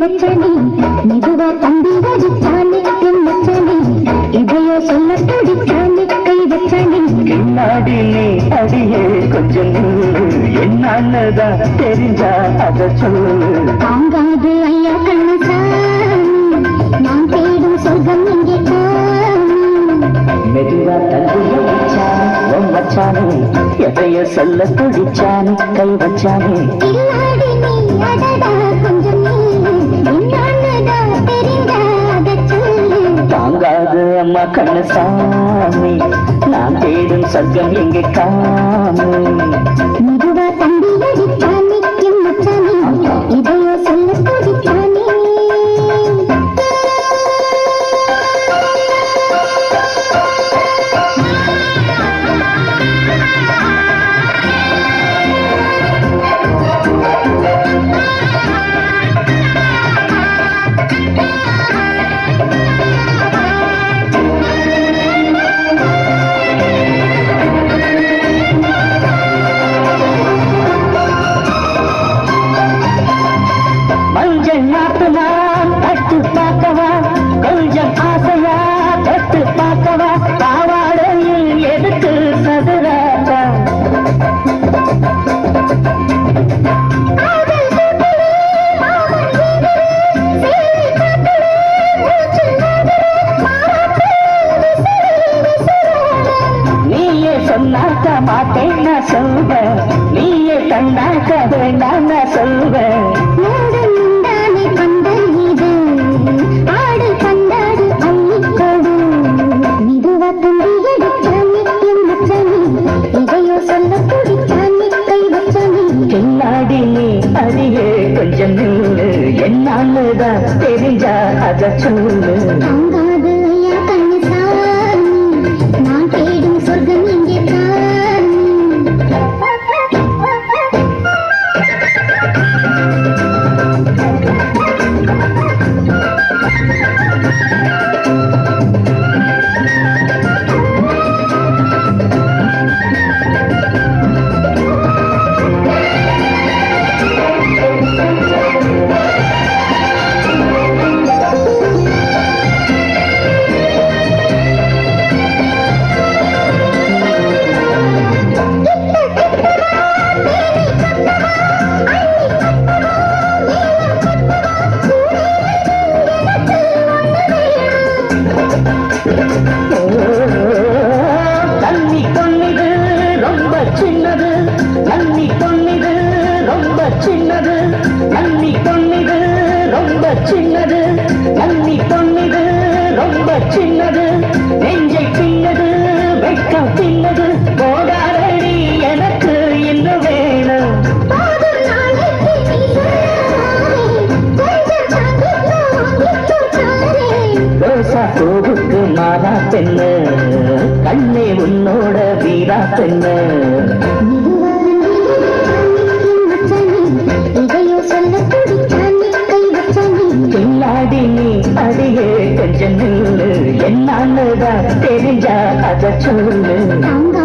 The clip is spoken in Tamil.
வச்சனே மெதுவா தம்பி வடிச்சானே என் மச்சனே இதையோ சொல்ல துடிச்சானே கை வச்சனே. பின்னாடி நீ அடியே கொஞ்சம் என்னதான் தெரிஞ்சா அத சொல்லு. தாங்காது ஐயா கண்ணசாமி நான் தேடும் சொர்க்கம் இங்கே மெதுவா தள்ளிய வச்சானே உன் வச்சானே எதையோ சொல்ல துடிச்சானே கை வச்சானே. கண்ணசாமி நான் தேடும் சர்க்கம் எங்கே காமி சொன்னாக்க மாட்டேன் நான் சொல்வேன். நீயே கண்டாக்க வேண்டாம். வச்சானே பின்னாடி கொஞ்சம் நில்லு. என்னாலதான் தெரிஞ்சா அத சொல்லு. சின்னது தண்ணி பொன்னிது ரொம்ப சின்னது தண்ணி பொன்னிது ரொம்ப சின்னது தண்ணி பொன்னிது ரொம்ப சின்னது. நெஞ்சை பின்னது வெட்கம் பின்னது போடாரடி எனக்கு இன்னும் வேணும். போதும் நாளைக்கு நீ பின்னாடி நீ அடியே கொஞ்சம் நில்லு. என்னாலதான் தெரிஞ்சா அத சொல்லு.